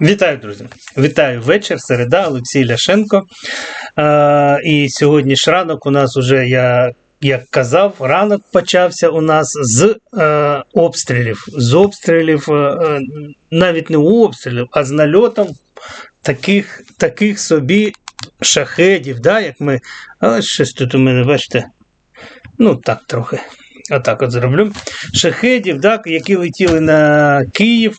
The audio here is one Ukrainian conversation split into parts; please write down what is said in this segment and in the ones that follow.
Вітаю, друзі! Вітаю вечір, середа, Олексій Ляшенко. Е, і сьогодні ж ранок у нас уже, я як казав, ранок почався у нас з е, обстрілів. З обстрілів, е, е, навіть не обстрілів, а з нальотом таких, таких собі шахедів, да, як ми. Але щось тут у мене, бачите, ну так трохи. Отак от зроблю. Шахедів, да, які летіли на Київ.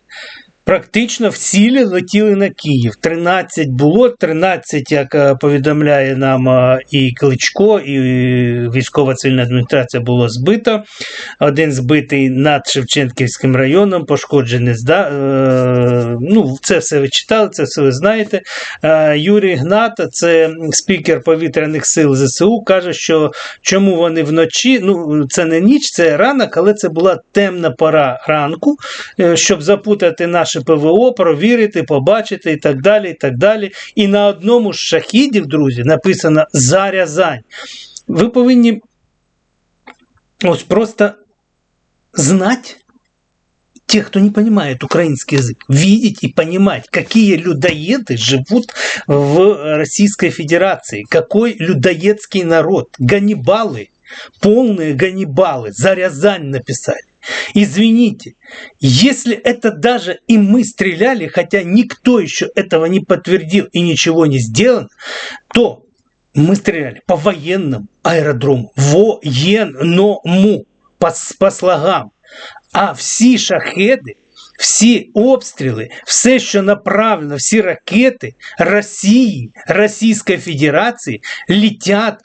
Практично всі летіли на Київ. 13 було, 13, як е, повідомляє нам е, і Кличко, і військова цивільна адміністрація було збито. Один збитий над Шевченківським районом, пошкоджений зда. е, Ну, це все ви читали, це все ви знаєте. Юрій Гната, це спікер повітряних сил ЗСУ, каже, що чому вони вночі, ну це не ніч, це ранок, але це була темна пора ранку, щоб запутати наше ПВО, провірити, побачити і так далі. І так далі. І на одному з шахідів, друзі, написано за Рязань. Ви повинні ось просто знати. Те, кто не понимает украинский язык, видеть и понимать, какие людоеды живут в Российской Федерации, какой людоедский народ, ганнибалы, полные ганнибалы, за Рязань написали. Извините, если это даже и мы стреляли, хотя никто еще этого не подтвердил и ничего не сделано, то мы стреляли по военному аэродрому, военному, по, по слогам. А всі шахеди, всі обстріли, все, що направлено, всі ракети Росії, Російської Федерації летять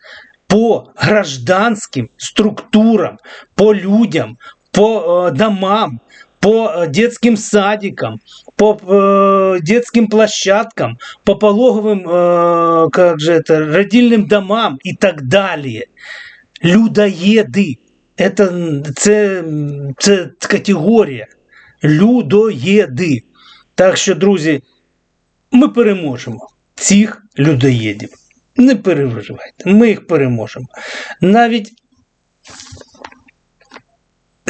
по гражданським структурам, по людям, по э, домам, по э, детским садикам, по э, детским площадкам, по пологовым, э, как же это, родильным домам и так далее. Людоеды. Это, це, це категорія. Людоєди. Так що, друзі, ми переможемо цих людоєдів. Не переживайте, ми їх переможемо. Навіть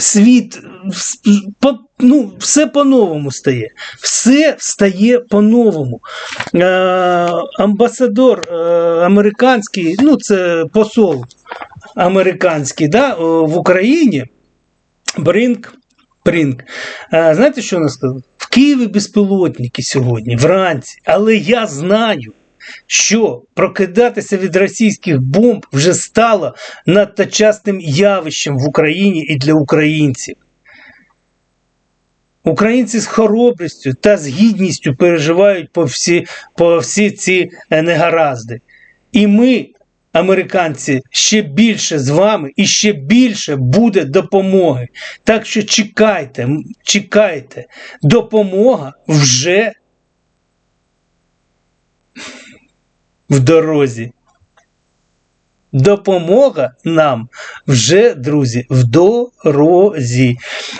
світ по- ну, все по-новому стає. Все стає по-новому. Е, амбасадор е, американський, ну це посол американський да, в Україні, Бринк. Бринк. Е, знаєте, що вона сказала? В Києві безпілотники сьогодні, вранці. Але я знаю, що прокидатися від російських бомб вже стало надто частим явищем в Україні і для українців. Українці з хоробрістю та з гідністю переживають по всі, по всі ці е, негаразди. І ми, американці, ще більше з вами і ще більше буде допомоги. Так що чекайте, чекайте, допомога вже в дорозі. Допомога нам вже, друзі, в дорозі.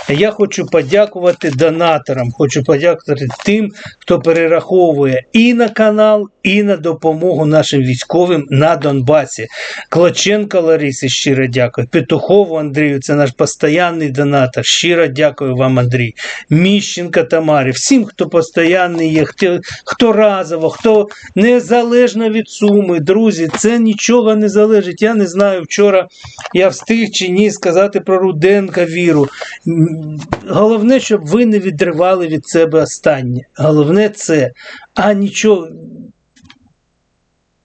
Я хочу подякувати донаторам, хочу подякувати тим, хто перераховує і на канал, і на допомогу нашим військовим на Донбасі. Клоченко Ларисі, щиро дякую. Петухову Андрію, це наш постійний донатор. Щиро дякую вам, Андрій. Міщенка Тамарі, всім, хто постійний є, хто, хто разово, хто незалежно від суми. Друзі, це нічого не залежить. Я не знаю, вчора я встиг чи ні сказати про Руденка віру. Головне, щоб ви не відривали від себе останнє. Головне це. А нічого.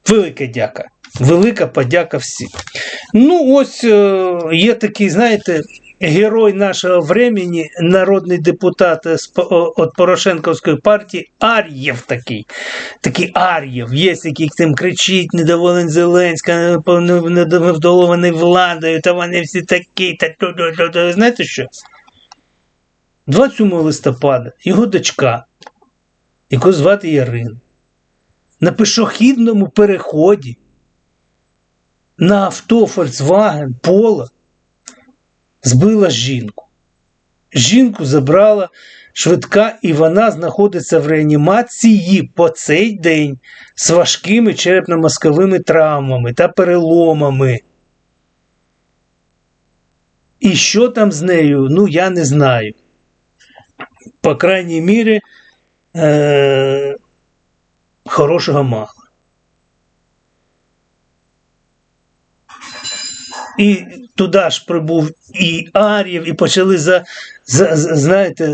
Велика дяка. Велика подяка всім. Ну, ось е, є такий, знаєте, герой нашого времени, народний депутат от Порошенковської партії, Ар'єв такий. Такий Ар'єв, є, який цим кричить, недоволен Зеленська, невдоволений владою, та вони всі такі, та ту-ту-ту-ту. Знаєте що? 27 листопада його дочка, яку звати Ярина, на пішохідному переході на авто Volkswagen Polo збила жінку. Жінку забрала швидка, і вона знаходиться в реанімації по цей день з важкими черепно-мозковими травмами та переломами. І що там з нею, ну я не знаю. По крайній мірі, е, хорошого мало. І туди ж прибув і Ар'єв, і почали за, за знаєте,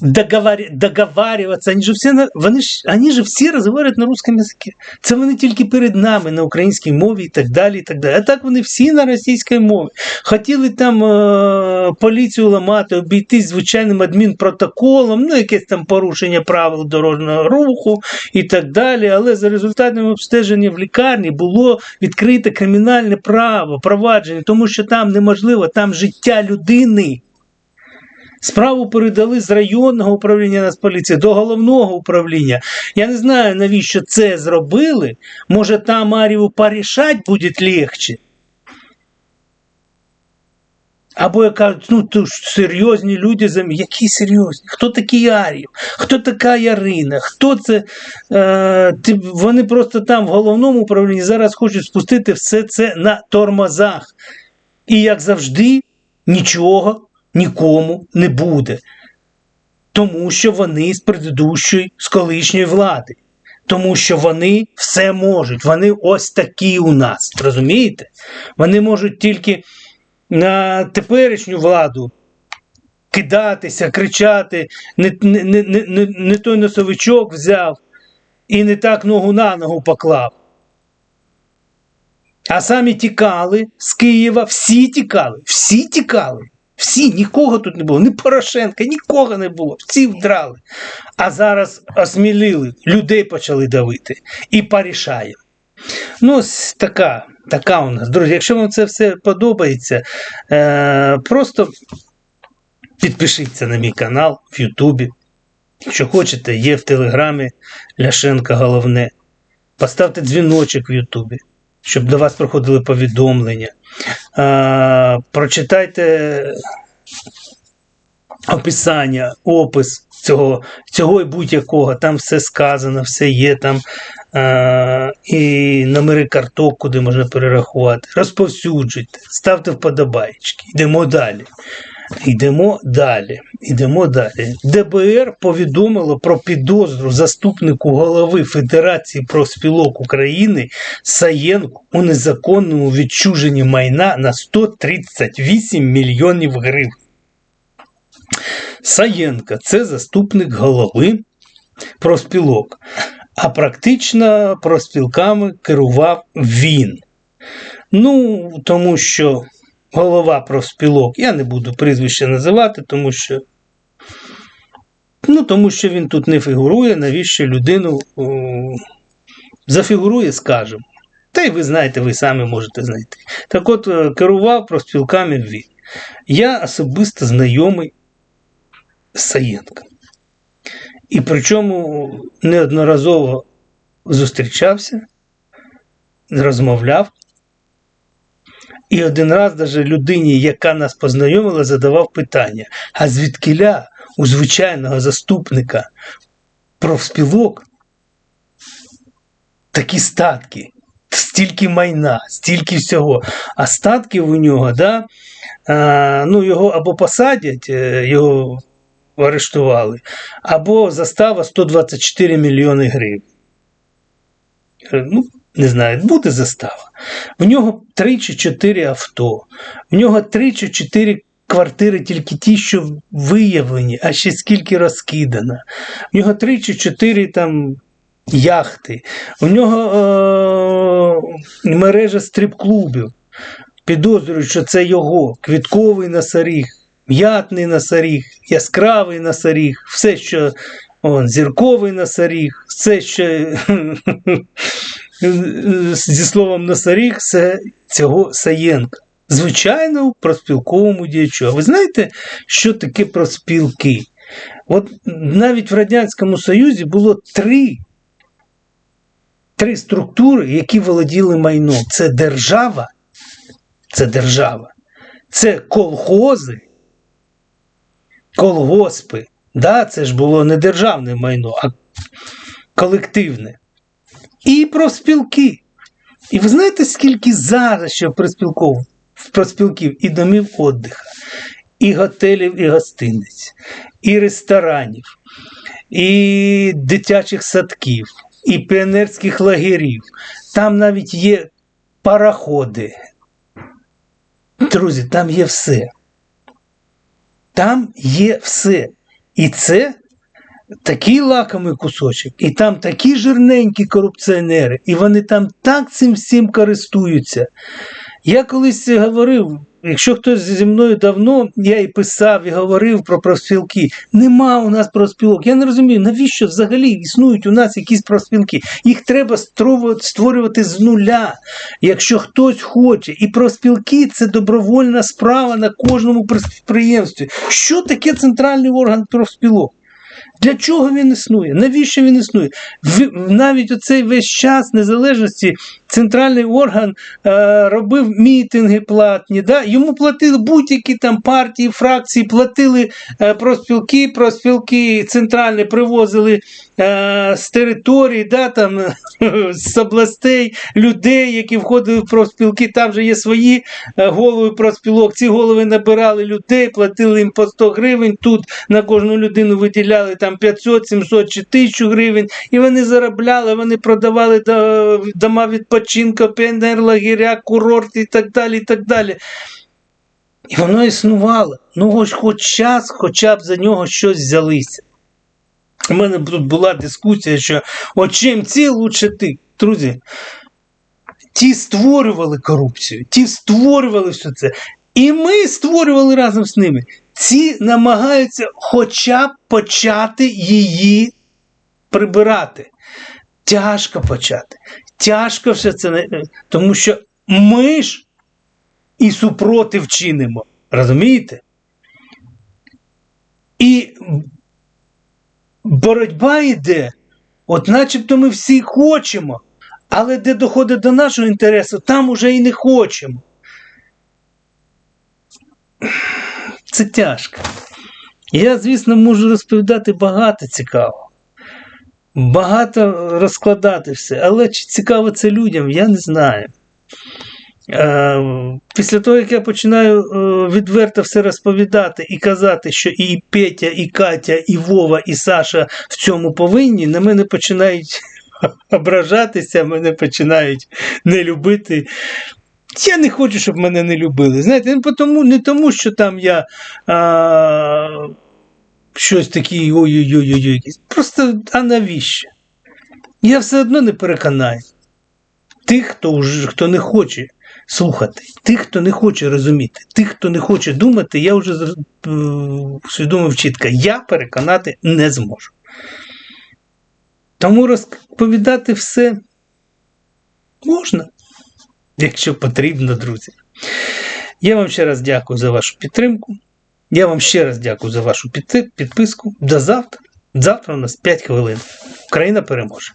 договар... договарюватися. Вони ж всі, вони ж, вони ж всі розговорюють на русском язикі. Це вони тільки перед нами на українській мові і так далі. і так далі. А так вони всі на російській мові. Хотіли там е- поліцію ламати, обійтись звичайним адмінпротоколом, ну якесь там порушення правил дорожнього руху і так далі. Але за результатами обстеження в лікарні було відкрите кримінальне право, провадження, тому що там неможливо, там життя людини. Справу передали з районного управління Нацполіції до головного управління. Я не знаю, навіщо це зробили. Може, там Аріву порішати буде легче. Або як кажуть, ну то ж серйозні люди зам... Які серйозні? Хто такий Арів? Хто така Ярина? Хто це? Е, ти... Вони просто там в головному управлінні зараз хочуть спустити все це на тормозах. І як завжди, нічого нікому не буде. Тому що вони з предыдущої, з колишньої влади. Тому що вони все можуть. Вони ось такі у нас. Розумієте? Вони можуть тільки на теперішню владу кидатися, кричати, не, не, не, не, не, той носовичок взяв і не так ногу на ногу поклав. А самі тікали з Києва, всі тікали, всі тікали. Всі, нікого тут не було, ні Порошенка, нікого не було, всі вдрали. А зараз осмілили, людей почали давити і порішаємо. Ну, ось така, така у нас. Друзі, якщо вам це все подобається, е, просто підпишіться на мій канал в Ютубі. Якщо хочете, є в Телеграмі Ляшенка головне. Поставте дзвіночок в Ютубі, щоб до вас проходили повідомлення. Е, прочитайте описання, опис цього, цього і будь-якого. Там все сказано, все є там. Е, і номери карток, куди можна перерахувати. Розповсюджуйте, ставте вподобайки. Йдемо далі. Йдемо далі. Йдемо далі. ДБР повідомило про підозру заступнику голови Федерації профспілок України Саєнку у незаконному відчуженні майна на 138 мільйонів гривень. Саєнка це заступник голови профспілок, а практично профспілками керував він. Ну, тому що голова профспілок, я не буду прізвище називати, тому що. Ну, тому що він тут не фігурує, навіщо людину о, зафігурує, скажемо. Та й ви знаєте, ви самі можете знайти. Так от, е, керував профспілками він. Я особисто знайомий з Саєнком. І причому неодноразово зустрічався, розмовляв. І один раз даже людині, яка нас познайомила, задавав питання: а звідкиля у звичайного заступника профспілок такі статки, стільки майна, стільки всього. А статків у нього, да, а, ну, його або посадять, е, його арештували, або застава 124 мільйони гривень. Е, Ну, не знаю, буде застава. В нього 3 чи 4 авто, в нього 3 чи 4 квартири, тільки ті, що виявлені, а ще скільки розкидано. В нього 3 чи 4 там яхти, у нього е- мережа стрип-клубів. Підозрюють, що це його квітковий носоріг, м'ятний носоріг, яскравий носоріг, все, що он, зірковий носоріг, все, що зі словом носоріг, це цього Саєнка. Звичайно, проспілковому діячу. А ви знаєте, що таке проспілки? От навіть в Радянському Союзі було три, три структури, які володіли майном. Це держава, це держава, це колхози, колгоспи. Да, це ж було не державне майно, а колективне. І профспілки. І ви знаєте, скільки зараз ще в проспілків, і домів віддиха, і готелів, і гостиниць, і ресторанів, і дитячих садків, і піонерських лагерів. Там навіть є параходи. Друзі, там є все. Там є все. І це такий лакомий кусочок, і там такі жирненькі корупціонери, і вони там так цим всім користуються. Я колись говорив, якщо хтось зі мною давно, я і писав, і говорив про профспілки. Нема у нас профспілок. Я не розумію, навіщо взагалі існують у нас якісь профспілки. Їх треба створювати з нуля, якщо хтось хоче. І профспілки це добровольна справа на кожному підприємстві. Що таке центральний орган профспілок? Для чого він існує? Навіщо він існує? Навіть оцей весь час незалежності центральний орган е, робив мітинги платні. Да? Йому платили будь-які там партії, фракції, платили е, проспілки, проспілки центральні привозили е, з території, да, там, з областей людей, які входили в профспілки. Там же є свої е, голови профспілок. Ці голови набирали людей, платили їм по 100 гривень. Тут на кожну людину виділяли там 500, 700 чи 1000 гривень. І вони заробляли, вони продавали до- дома відпочинку, піонерлагеря, курорти і так далі. І так далі. І воно існувало. Ну, хоч, хоч час, хоча б за нього щось взялися. У мене тут була дискусія, що от чим ці лучше ти. Друзі, ті створювали корупцію, ті створювали все це. І ми створювали разом з ними. Ці намагаються хоча б почати її прибирати. Тяжко почати. Тяжко все це, тому що ми ж і супротив чинимо. Розумієте? І боротьба йде, от начебто ми всі хочемо, але де доходить до нашого інтересу, там уже і не хочемо. Це тяжко. Я, звісно, можу розповідати багато цікавого. Багато розкладати все, але чи цікаво це людям, я не знаю. Е, Після того, як я починаю е, відверто все розповідати і казати, що і Петя, і Катя, і Вова, і Саша в цьому повинні, на мене починають ображатися, мене починають не любити. Я не хочу, щоб мене не любили. Знаєте, не тому, не тому що там я а, щось таке ой-ой-ой. Просто а навіщо? Я все одно не переконаю. Тих, хто, хто не хоче слухати, тих, хто не хоче розуміти, тих, хто не хоче думати, я вже е, усвідомив чітко, я переконати не зможу. Тому розповідати все можна, якщо потрібно, друзі. Я вам ще раз дякую за вашу підтримку. Я вам ще раз дякую за вашу підписку. До завтра. Завтра у нас 5 хвилин. Україна переможе.